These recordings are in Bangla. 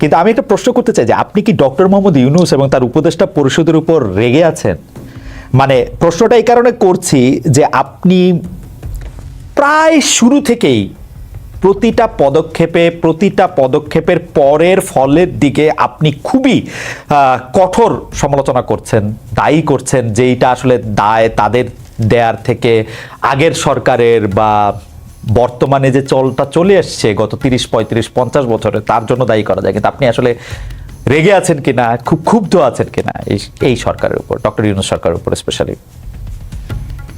কিন্তু আমি একটা প্রশ্ন করতে চাই যে আপনি কি ডক্টর মোহাম্মদ ইউনুস এবং তার উপদেষ্টা পরিষদের উপর রেগে আছেন? মানে প্রশ্নটা এই কারণে করছি যে আপনি প্রায় শুরু থেকেই প্রতিটা পদক্ষেপে, প্রতিটা পদক্ষেপের পরের ফলের দিকে আপনি খুবই কঠোর সমালোচনা করছেন, দায়ী করছেন যে এইটা আসলে দায় তাদের দেয়ার থেকে আগের সরকারের বা বর্তমানে যে চলটা চলে এসছে গত তিরিশ পঁয়ত্রিশ পঞ্চাশ বছরে তার জন্য দায়ী করা যায়। কিন্তু আপনি আসলে রেগে আছেন কিনা খুব ক্ষুব্ধ আছেন কিনা এই এই সরকারের উপর ডক্টর ইউনুস সরকারের উপর স্পেশালি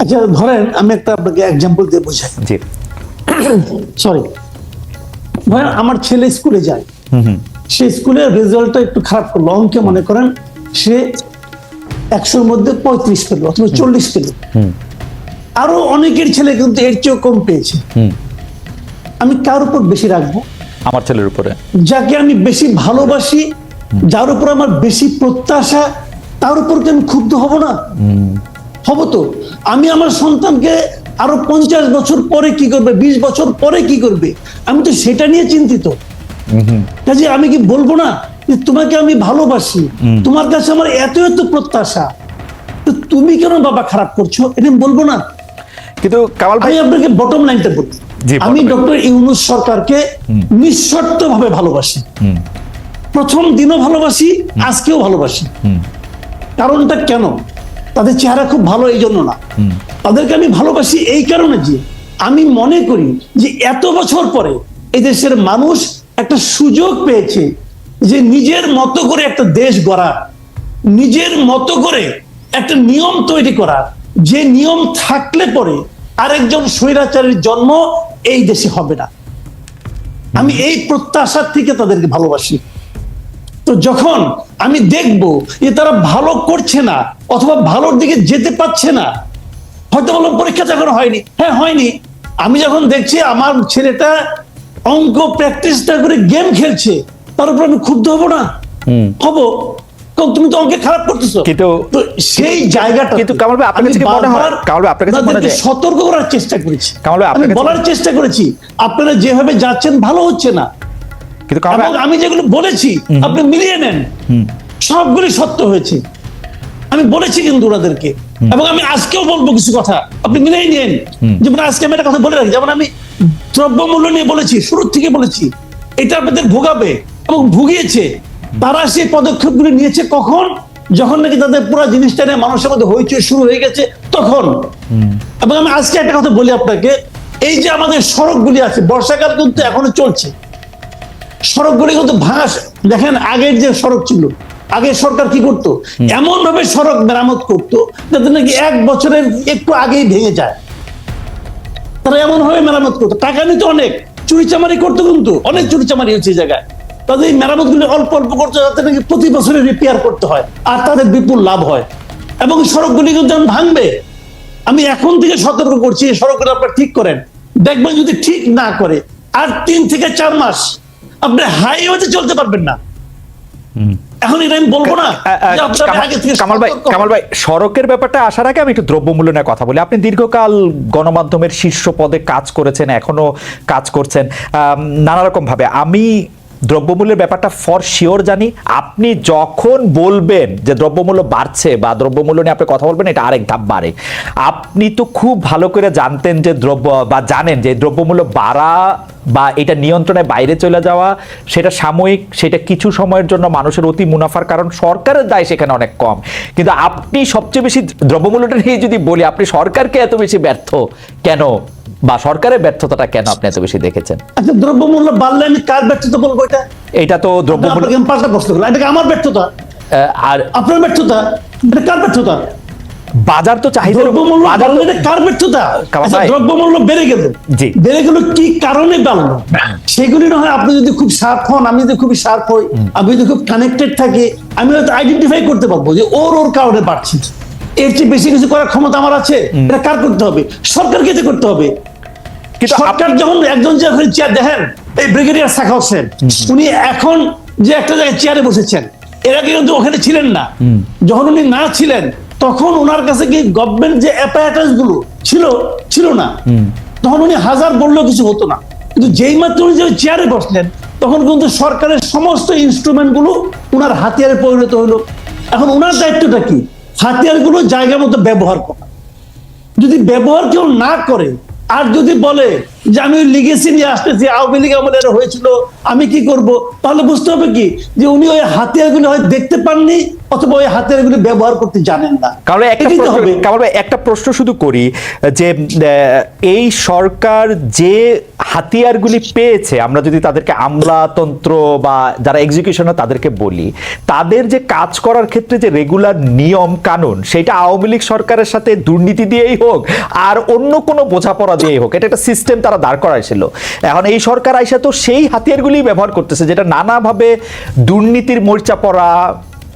আচ্ছা ধরেন আমি একটা আপনাকে এক্সাম্পল দিয়ে বোঝাই। জি। সরি ধরেন আমার ছেলে স্কুলে যায়। সে স্কুলের রেজাল্টটা একটু খারাপ করল। অঙ্কে মনে করেন সে একশোর মধ্যে পঁয়ত্রিশ পেল অথবা চল্লিশ পেল। আরও অনেকের ছেলে কিন্তু এর চেয়েও কম পেয়েছে। আমি কার উপর বেশি রাখব? আমার ছেলের উপরে। যাকে আমি বেশি ভালোবাসি যার উপর আমার বেশি প্রত্যাশা তার উপর কি আমি ক্ষুব্ধ হব না। হব তো। আমি আমার সন্তানকে আরও পঞ্চাশ বছর পরে কি করবে বিশ বছর পরে কি করবে আমি তো সেটা নিয়ে চিন্তিত। কাজে আমি কি বলব না যে তোমাকে আমি ভালোবাসি? তোমার কাছে আমার এত এত প্রত্যাশা। তো তুমি কেন বাবা খারাপ করছ? এটা আমি বলব না। কিন্তু কামাল ভাই আপনাকে বটম লাইনটা বলি। আমি ডক্টর ইউনুস সরকারকে নিঃশর্ত ভাবে ভালোবাসি। প্রথম দিনও ভালোবাসি আজকেও ভালোবাসি। কারণটা কেন? তাদের চেহারা খুব ভালো এই জন্য না। তাদেরকে আমি ভালোবাসি এই কারণে যে আমি মনে করি যে এত বছর পরে এই দেশের মানুষ একটা সুযোগ পেয়েছে যে নিজের মতো করে একটা দেশ গড়া নিজের মতো করে একটা নিয়ম তৈরি করার যে নিয়ম থাকলে পরে আরেকজন স্বৈরাচারীর জন্ম এই দেশে হবে না। আমি এই প্রত্যাশার থেকে তাদেরকে ভালোবাসি। তো যখন আমি দেখব যে তারা ভালো করছে না অথবা ভালোর দিকে যেতে পারছে না হয়তো বললাম পরীক্ষা যখন হয়নি। হ্যাঁ হয়নি। আমি যখন দেখছি আমার ছেলেটা অঙ্ক প্র্যাকটিসটা করে গেম খেলছে তার উপর আমি ক্ষুব্ধ হব না? হব। তুমি তো অঙ্কে খারাপ করতেছো। কিন্তু- সেই জায়গাটা কিন্তু কামাল ভাই, আপনার কাছে মনে হয়- কামাল ভাই, আপনার কাছে মনে হয় সতর্ক করার চেষ্টা করেছি। কামাল ভাই, আমি বলার চেষ্টা করেছি আপনারা যেভাবে যাচ্ছেন ভালো হচ্ছে না। কিন্তু কামাল ভাই, আমি যেগুলো বলেছি আপনি মিলিয়ে নেন। সবগুলি সত্য হয়েছে। আমি বলেছি কিন্তু ওনাদেরকে। এবং আমি আজকেও বলব কিছু কথা। আপনি মিলিয়ে নেন যেমন আজকে আমি একটা কথা বলে রাখি। যেমন আমি দ্রব্যমূল্য নিয়ে বলেছি শুরুর থেকে বলেছি। এটা আপনাদের ভোগাবে এবং ভুগিয়েছে। তারা সেই পদক্ষেপগুলি নিয়েছে কখন? যখন নাকি তাদের পুরো জিনিসটা নিয়ে মানুষের মধ্যে হইচই শুরু হয়ে গেছে তখন। এবং আমি আজকে একটা কথা বলি আপনাকে এই যে আমাদের সড়কগুলি আছে বর্ষাকাল কিন্তু এখনও চলছে। সড়কগুলি কিন্তু ভাঙা দেখেন আগের যে সড়ক ছিল আগের সরকার কি করতো? এমন ভাবে সড়ক মেরামত করতো যাতে নাকি এক বছরের একটু আগেই ভেঙে যায়। তারা এমন ভাবে মেরামত করতো। টাকা নিত অনেক চুরি চামারি করতো কিন্তু অনেক চুরি চামারি হচ্ছে এই জায়গায়। তাদের এই মেরামত গুলি অল্প অল্প করতে যাতে নাকি প্রতি বছরে রিপেয়ার করতে হয় আর তাদের বিপুল লাভ হয়। এবং সড়কগুলি কিন্তু ভাঙবে আমি এখন থেকে সতর্ক করছি এই সড়কগুলো আপনারা ঠিক করেন। দেখবেন যদি ঠিক না করে আর তিন থেকে চার মাস আপনি হাইওয়েতে চলতে পারবেন না। এখন এটা আমি বলব না কামাল- ভাই কামাল ভাই সড়কের ব্যাপারটা আসার আগে আমি একটু দ্রব্যমূল্য নিয়ে কথা বলি। আপনি দীর্ঘকাল গণমাধ্যমের শীর্ষ পদে কাজ করেছেন এখনও কাজ করছেন। নানা রকম ভাবে আমি দ্রব্যমূল্যের ব্যাপারটা ফর শিওর জানি। আপনি যখন বলবেন যে দ্রব্যমূল্য বাড়ছে বা দ্রব্যমূল্য নিয়ে আপনি কথা বলবেন, এটা আরেক ধাপ বাড়ে। আপনি তো খুব ভালো করে জানতেন যে দ্রব্য বা জানেন যে দ্রব্যমূল্য বাড়া বা এটা নিয়ন্ত্রণের বাইরে চলে যাওয়া সেটা সাময়িক সেটা কিছু সময়ের জন্য মানুষের অতি মুনাফার কারণ সরকারের দায় সেখানে অনেক কম। কিন্তু আপনি সবচেয়ে বেশি দ্রব্যমূল্যটা নিয়ে যদি বলি আপনি সরকারকে এত বেশি ব্যর্থ কেন? বা সরকারের ব্যর্থতাটা কেন আপনি এত বেশি দেখেছেন? আচ্ছা দ্রব্যমূল্য বাড়লে আমি কার ব্যর্থতা বলব এটা? এটা তো দ্রব্যমূল্য পাল্টা প্রশ্ন করলাম। এটা আমার ব্যর্থতা? আর আপনার ব্যর্থতা? এটা কার ব্যর্থতা? বাজার তো চাহিদা দ্রব্যমূল্য কার ব্যর্থতা কামাল ভাই। দ্রব্যমূল্য বেড়ে গেল। জি। বেড়ে গেল কি কারণে বাড়লো? সেগুলি না হয় আপনি যদি খুব শার্প হন আমি যদি খুবই শার্প হই আমি যদি খুব কানেক্টেড থাকি আমি হয়তো আইডেন্টিফাই করতে পারব যে ওর ওর কারণে বাড়ছে। এর চেয়ে বেশি কিছু করার ক্ষমতা আমার আছে? এটা কার করতে হবে? সরকারকে এটা করতে হবে? কিন্তু সরকার যখন একজন যে চেয়ার দেখেন এই ব্রিগেডিয়ার শাখা হোসেন উনি এখন যে একটা জায়গায় চেয়ারে বসেছেন এর আগে কিন্তু ওখানে ছিলেন না। যখন উনি না ছিলেন তখন ওনার কাছে কি গভর্নমেন্ট যে অ্যাপারেটাসগুলো ছিল ছিল না তখন উনি হাজার বললেও কিছু হতো না। কিন্তু যেই মাত্র উনি যে চেয়ারে বসলেন তখন কিন্তু সরকারের সমস্ত ইনস্ট্রুমেন্টগুলো উনার হাতিয়ারে পরিণত হলো। এখন ওনার দায়িত্বটা কি? হাতিয়ারগুলো জায়গা মতো ব্যবহার করা। যদি ব্যবহার কেউ না করে আর যদি বলে যে আমি লিগেসি নিয়ে আসতেছি আওয়ামী লীগ আমলে হয়েছিল আমি কি করব? তাহলে বুঝতে হবে কি? যে উনি ওই হাতিয়ারগুলো হয় দেখতে পাননি অথবা ওই হাতিয়ারগুলো ব্যবহার করতে জানেন না। কারণ একটা প্রশ্ন শুধু করি যে এই সরকার যে হাতিয়ারগুলি পেয়েছে আমরা যদি তাদেরকে আমলাতন্ত্র বা যারা এক্সিকিউশনে তাদেরকে বলি তাদের যে কাজ করার ক্ষেত্রে যে রেগুলার নিয়ম কানুন সেটা আওয়ামী লীগ সরকারের সাথে দুর্নীতি দিয়েই হোক আর অন্য কোনো বোঝাপড়া দিয়েই হোক এটা একটা সিস্টেম তারা দাঁড় করাইছিল। এখন এই সরকার আইসা তো সেই হাতিয়ারগুলি ব্যবহার করতেছে যেটা নানাভাবে দুর্নীতির মোর্চা পড়া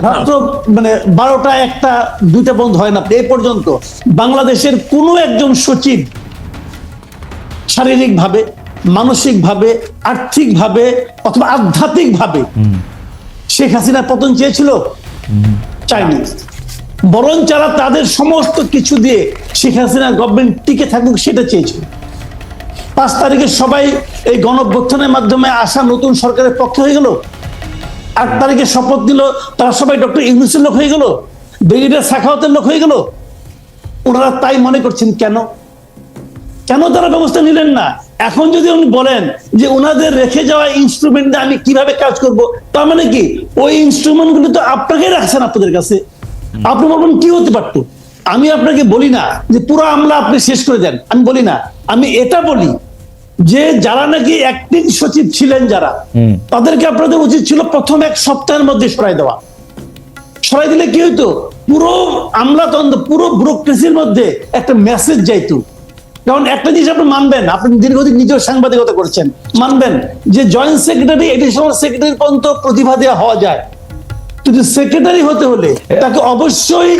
মাত্র মানে বারোটা, একটা, দুইটা বন্ধ হয় না। এই পর্যন্ত বাংলাদেশের কোনো একজন সচিব শারীরিকভাবে, মানসিকভাবে, আর্থিকভাবে অথবা আধ্যাত্মিকভাবে শেখ হাসিনার পতন চেয়েছিল? চাইনি বরং যারা তাদের সমস্ত কিছু দিয়ে শেখ হাসিনা গভর্নমেন্ট টিকে থাকুক, সেটা চেয়েছিল। পাঁচ তারিখে সবাই এই গণঅভ্যুত্থানের মাধ্যমে আসা নতুন সরকারের পক্ষে হয়ে গেল? আট তারিখে শপথ দিল তারা সবাই ডক্টর ইউনুসের লোক হয়ে গেল ব্রিগেডিয়ার সাখাওয়াতের লোক হয়ে গেল। ওনারা তাই মনে করছেন, কেন? কেন তারা ব্যবস্থা নিলেন না? এখন যদি উনি বলেন যে ওনাদের রেখে যাওয়া ইনস্ট্রুমেন্ট দিয়ে আমি কীভাবে কাজ করব, তার মানে কি? ওই ইনস্ট্রুমেন্টগুলো তো আপনাকে রাখছেন আপনাদের কাছে। আপনি বলবেন, কি হতে পারতো? আমি আপনাকে বলি না যে পুরো আমলা আপনি শেষ করে দেন। আমি বলি না। আমি এটা বলি যে যারা নাকি অ্যাক্টিং সচিব ছিলেন যারা তাদেরকে আপনাদের উচিত ছিল প্রথম এক সপ্তাহের মধ্যে সরাই দেওয়া। সরাই দিলে কি হইতো? পুরো আমলাতন্ত্র পুরো ব্যুরোক্রেসির মধ্যে একটা মেসেজ যাইতো। কারণ একটা জিনিস আপনি মানবেন আপনি দীর্ঘদিন নিজেও সাংবাদিকতা করছেন মানবেন যে জয়েন্ট সেক্রেটারি এডিশনাল সেক্রেটারি পর্যন্ত প্রতিভা দেওয়া হওয়া যায়। কিন্তু সেক্রেটারি হতে হলে তাকে অবশ্যই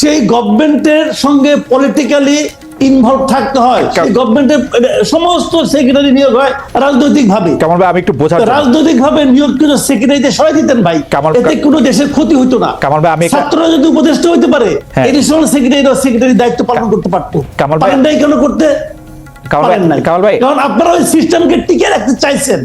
সেই গভর্নমেন্টের সঙ্গে পলিটিক্যালি ইনভলভ থাকতে হয়। গভর্নমেন্টের সমস্ত সেক্রেটারি নিয়োগ হয় রাজনৈতিক ভাবে কামাল ভাই আমি একটু রাজনৈতিক ভাবে নিয়োগকৃত সেক্রেটারিতে সরাই দিতেন ভাই। কামাল- এতে কোনো দেশের ক্ষতি হইতো না। কামাল ভাই, আমি ছাত্ররা যদি উপদেষ্টা হইতে পারে। এডিশনাল সেক্রেটারি সেক্রেটারি দায়িত্ব পালন করতে পারতো। কামাল ভাই- কেন করতে? কামাল ভাই- কামাল ভাই- কারণ আপনারা ওই সিস্টেমকে টিকে রাখতে চাইছেন।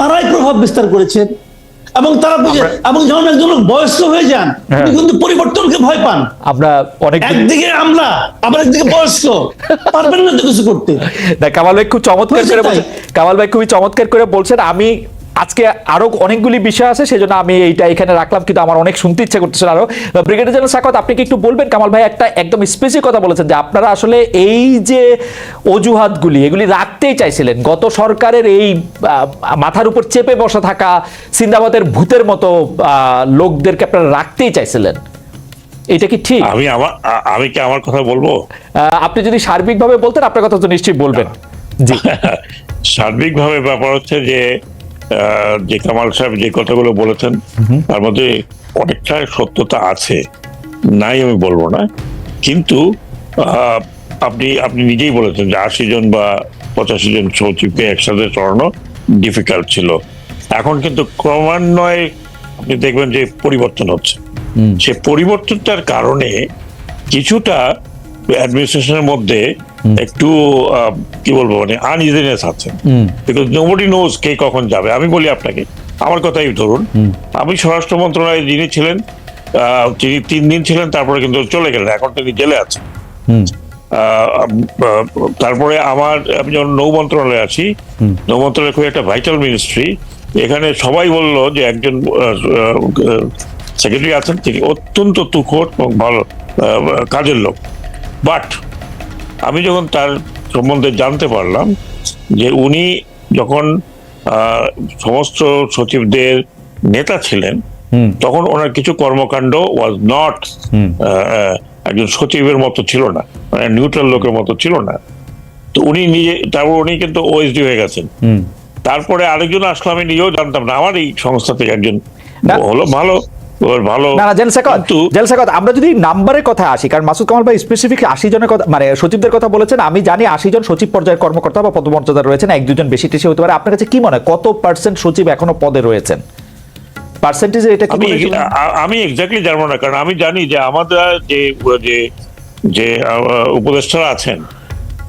তারাই প্রভাব বিস্তার করেছেন এবং তারা বুঝে এবং যখন একজন লোক বয়স্ক হয়ে যান হ্যাঁ। কিন্তু পরিবর্তনকে ভয় পান। আমরা অনেক একদিকে আমলা আবার একদিকে বয়স্ক। পারবেন না তো কিছু করতে। দেখ কামাল ভাই খুব চমৎকার করে কামাল ভাই খুবই চমৎকার করে বলছেন আমি আজকে আরও অনেকগুলি বিষয় আছে সেজন্য আমি এইটা এখানে রাখলাম কিন্তু আমার অনেক শুনতে ইচ্ছা করতেছে আরও। ব্রিগেডিয়ার জেনারেল সাকত আপনি কি একটু বলবেন? কামাল ভাই একটা একদম স্পেসিফিক কথা বলেছেন যে আপনারা আসলে এই যে অজুহাতগুলি এগুলি রাখতেই চাইছিলেন। গত সরকারের এই মাথার উপর চেপে বসা থাকা সিন্দাবাদের ভূতের মতো লোকদেরকে আপনারা রাখতেই চাইছিলেন। এটা কি ঠিক? আমি আমার আমি কি আমার কথা বলব? আপনি যদি সার্বিকভাবে বলতেন আপনার কথা তো নিশ্চয়ই বলবেন। জি। সার্বিকভাবে ব্যাপার হচ্ছে যে যে কামাল সাহেব যে কথাগুলো বলেছেন তার মধ্যে অনেকটা সত্যতা আছে। নাই আমি বলব না। কিন্তু আপনি আপনি নিজেই বলেছেন যে আশি জন বা পঁচাশি জন সচিবকে একসাথে চড়ানো ডিফিকাল্ট ছিল। এখন কিন্তু ক্রমান্বয়ে আপনি দেখবেন যে পরিবর্তন হচ্ছে। সে পরিবর্তনটার কারণে কিছুটা অ্যাডমিনিস্ট্রেশনের মধ্যে একটু কি বলব মানে আনইজিনেস আছে। বিকজ নোবডি নোজ কে কখন যাবে। আমি বলি আপনাকে আমার কথাই ধরুন। আমি স্বরাষ্ট্র মন্ত্রণালয়ে যিনি ছিলেন তিনি তিন দিন ছিলেন তারপরে কিন্তু চলে গেলেন এখন তিনি জেলে আছেন। তারপরে আমার আমি যখন নৌ মন্ত্রণালয়ে আছি নৌ মন্ত্রণালয় খুব একটা ভাইটাল মিনিস্ট্রি এখানে সবাই বলল যে একজন সেক্রেটারি আছেন তিনি অত্যন্ত তুখোট এবং ভালো কাজের লোক। বাট আমি যখন তার সম্বন্ধে জানতে পারলাম যে উনি যখন সমস্ত সচিবদের নেতা ছিলেন তখন ওনার কিছু কর্মকাণ্ড ওয়াজ নট একজন সচিবের মতো ছিল না মানে নিউট্রাল লোকের মতো ছিল না। তো উনি নিজে তারপর উনি কিন্তু ওএসডি হয়ে গেছেন। তারপরে আরেকজন আসলো আমি নিজেও জানতাম না আমার এই সংস্থা থেকে একজন হলো ভালো। ওর ভালো না আমরা যদি নাম্বারের কথা আসি কারণ মাসুদ কামাল ভাই স্পেসিফিক আশি জনের কথা মানে সচিবদের কথা বলেছেন আমি জানি আশি জন সচিব পর্যায়ের কর্মকর্তা বা পদমর্যাদা রয়েছেন এক দুজন বেশি টেশি হতে পারে। আপনার কাছে কি মনে হয় কত পার্সেন্ট সচিব এখনও পদে রয়েছেন? পার্সেন্টেজে এটা কি আমি এক্স্যাক্টলি জানব না কারণ আমি জানি যে আমাদের যে যে উপদেষ্টারা আছেন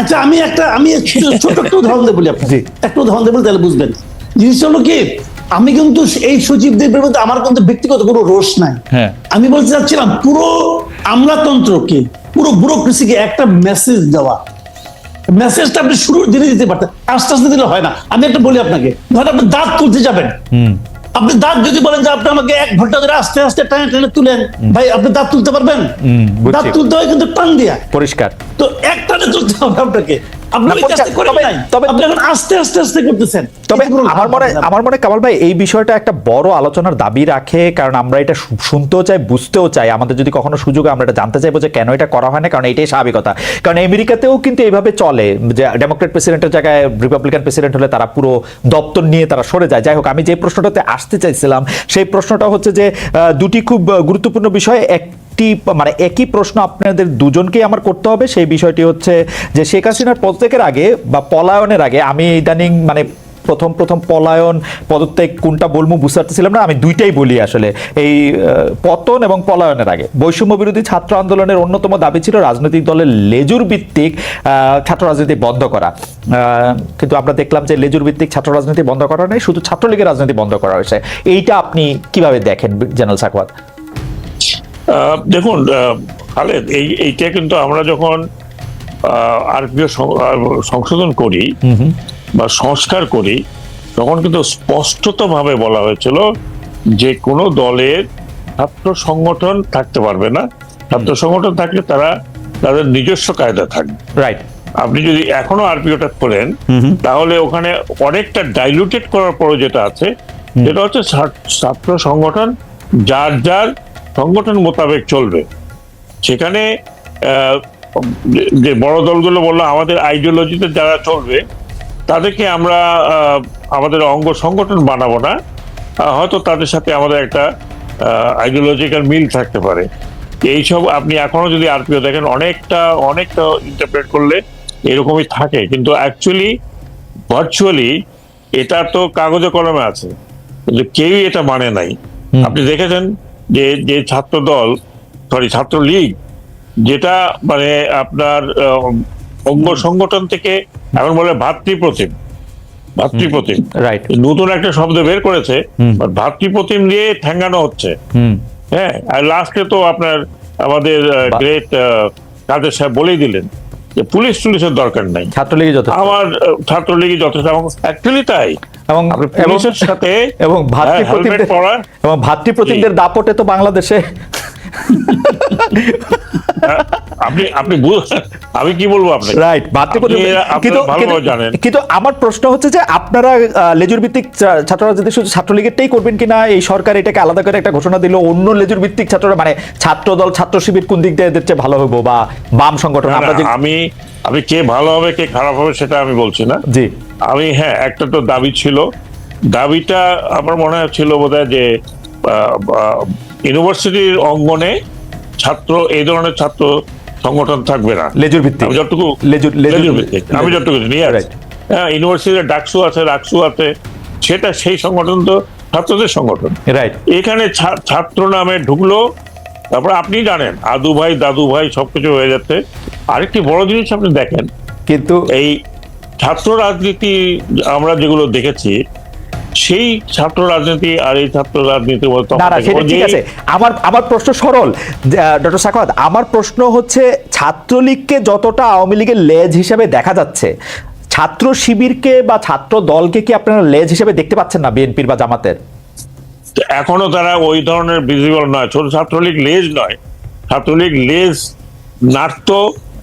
আচ্ছা আমি একটা আমি ছোট একটু উদাহরণ দেবো বলি আপনাকে। একটা উদাহরণ দেবো তাহলে বুঝবেন। জিনিসটা হলো কি আমি কিন্তু এই সচিবদের বিরুদ্ধে আমার কিন্তু ব্যক্তিগত কোনো রোষ নাই। হ্যাঁ। আমি বলতে চাচ্ছিলাম পুরো আমলাতন্ত্রকে পুরো ব্যুরোক্রেসিকে একটা মেসেজ দেওয়া। মেসেজটা আপনি শুরুর দিনে দিতে পারতেন আস্তে আস্তে দিলে হয় না। আমি একটা বলি আপনাকে ধরেন আপনি দাঁত তুলতে যাবেন। আপনি দাঁত যদি বলেন যে আপনি আমাকে এক ঘণ্টা ধরে আস্তে আস্তে টানে টানে তুলেন ভাই আপনি দাঁত তুলতে পারবেন। দাঁত তুলতে হয় কিন্তু টান দিয়া। পরিষ্কার। তো এক টানে তুলতে হবে আপনাকে। আপনি তবে- তবে- আপনি এখন আস্তে আস্তে আস্তে করতেছেন। তবে আমার মনে আমার মনে কামাল ভাই এই বিষয়টা একটা বড় আলোচনার দাবি রাখে কারণ আমরা এটা শুনতেও চাই বুঝতেও চাই। আমাদের যদি কখনো সুযোগ হয়, আমরা এটা জানতে চাইব যে কেন এটা করা হয় না কারণ এটাই স্বাভাবিকতা। কারণ আমেরিকাতেও কিন্তু এইভাবে চলে যে ডেমোক্রেট প্রেসিডেন্টের জায়গায় রিপাবলিকান প্রেসিডেন্ট হলে তারা পুরো দপ্তর নিয়ে তারা সরে যায়। যাই হোক আমি যে প্রশ্নটাতে আসতে চাইছিলাম সেই প্রশ্নটা হচ্ছে যে দুটি খুব গুরুত্বপূর্ণ বিষয়। এক একটি মানে একই প্রশ্ন আপনাদের দুজনকেই আমার করতে হবে সেই বিষয়টি হচ্ছে যে শেখ হাসিনার পদত্যাগের আগে বা পলায়নের আগে আমি ইদানিং মানে প্রথম প্রথম পলায়ন পদত্যাগ কোনটা বলব বুঝতে পারতেছিলাম না। আমি দুইটাই বলি আসলে। এই পতন এবং পলায়নের আগে। বৈষম্য বিরোধী ছাত্র আন্দোলনের অন্যতম দাবি ছিল রাজনৈতিক দলের লেজুর ভিত্তিক ছাত্র রাজনীতি বন্ধ করা। কিন্তু আমরা দেখলাম যে লেজুর ভিত্তিক ছাত্র রাজনীতি বন্ধ করা নেই শুধু ছাত্রলীগের রাজনীতি বন্ধ করা হয়েছে। এইটা আপনি কীভাবে দেখেন জেনারেল সাকওয়াত? দেখুন খালেদ এই এইটা কিন্তু আমরা যখন আরপিও সংশোধন করি বা সংস্কার করি তখন কিন্তু স্পষ্টতভাবে বলা হয়েছিল যে কোনো দলের ছাত্র সংগঠন থাকতে পারবে না। ছাত্র সংগঠন থাকলে তারা তাদের নিজস্ব কায়দা থাকবে। রাইট আপনি যদি এখনও আরপিওটা করেন তাহলে ওখানে অনেকটা ডাইলুটেড করার পরে যেটা আছে সেটা হচ্ছে ছাত্র সংগঠন যার যার সংগঠন মোতাবেক চলবে। সেখানে যে- যে বড় দলগুলো বলল আমাদের আইডিওলজিতে যারা চলবে তাদেরকে আমরা আমাদের অঙ্গ সংগঠন বানাবো না। হয়তো তাদের সাথে আমাদের একটা আইডিওলজিক্যাল মিল থাকতে পারে। এইসব আপনি এখনও যদি আরপিও দেখেন অনেকটা অনেকটা ইন্টারপ্রেট করলে এরকমই থাকে। কিন্তু অ্যাকচুয়ালি ভার্চুয়ালি এটা তো কাগজে কলমে আছে। কিন্তু কেউই এটা মানে নাই। আপনি দেখেছেন যে যে ছাত্র দল সরি ছাত্র লীগ যেটা মানে আপনার অঙ্গ সংগঠন থেকে এখন বলে ভাতৃপ্রতিম। ভাতৃপ্রতিম। রাইট নতুন একটা শব্দ বের করেছে ভাতৃপ্রতিম দিয়ে ঠেঙ্গানো হচ্ছে। হ্যাঁ আর লাস্টে তো আপনার আমাদের গ্রেট কাদের সাহেব বলেই দিলেন যে পুলিশ টুলিশের দরকার নাই। ছাত্রলীগই যথেষ্ট। আমার ছাত্রলীগই যথেষ্ট এবং অ্যাকচুয়ালি তাই। এবং পুলিশের সাথে এবং হ্যাঁ, ভাতৃপ্রতিমদের এবং ভাতৃপ্রতিমদের দাপটে তো বাংলাদেশে। আপনি আপনি আমি কি বলব আপনাকে? রাইট কিন্তু কিন্তু- আমার প্রশ্ন হচ্ছে যে আপনারা লেজুর ভিত্তিক ছাত্র রাজনীতি শুধু ছাত্রলীগেরটাই করবেন কিনা এই সরকার এটাকে আলাদা করে একটা ঘোষণা দিল অন্য লেজুর ভিত্তিক ছাত্ররা মানে ছাত্র দল ছাত্র শিবির কোন দিক দিয়ে এদের চেয়ে ভালো হব বা বাম সংগঠন আমরা আমি আমি কে ভালো হবে কে খারাপ হবে সেটা আমি বলছি না। জি। আমি হ্যাঁ একটা তো দাবি ছিল। দাবিটা আমার মনে হচ্ছিল বোধহয় যে ইউনিভার্সিটির অঙ্গনে ছাত্র এই ধরনের ছাত্র সংগঠন থাকবে না। লেজুর ভিত্তিক। আমি যতটুকু লেজুর লেজুর ভিত্তিক। আমি যতটুকু নিয়ে Right. হ্যাঁ ইউনিভার্সিটির ডাকসু আছে রাকসু আছে সেটা সেই সংগঠন তো ছাত্রদের সংগঠন। রাইট এখানে ছাত্র নামে ঢুকলো তারপর আপনি জানেন আদু ভাই দাদু ভাই সবকিছু হয়ে যাচ্ছে। আরেকটি বড় জিনিস আপনি দেখেন কিন্তু এই ছাত্র রাজনীতি আমরা যেগুলো দেখেছি সেই ছাত্র রাজনীতি আর এই ছাত্র রাজনীতি ঠিক আছে। আমার আমার প্রশ্ন সরল। ডক্টর সাখাওয়াত আমার প্রশ্ন হচ্ছে ছাত্রলীগকে যতটা আওয়ামী লীগের লেজ হিসেবে দেখা যাচ্ছে ছাত্র শিবিরকে বা ছাত্র দলকে কি আপনারা লেজ হিসেবে দেখতে পাচ্ছেন না বিএনপির বা জামাতের? এখনও তারা ওই ধরনের ভিজিবল নয়। ছোট ছাত্রলীগ লেজ নয়। ছাত্রলীগ লেজ নাট্য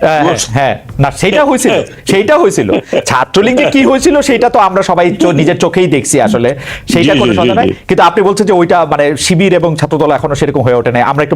হ্যাঁ, হ্যাঁ, হ্যাঁ। না সেটা হয়েছিল সেইটা হয়েছিল। ছাত্রলীগ যে কি হয়েছিল সেটা তো আমরা সবাই নিজের চোখেই দেখছি আসলে। সেইটা কোনো কথা সন্দেহ নাই। কিন্তু আপনি বলছেন যে ওইটা মানে শিবির এবং ছাত্রদল এখনও সেরকম হয়ে ওঠে নাই। আমরা একটু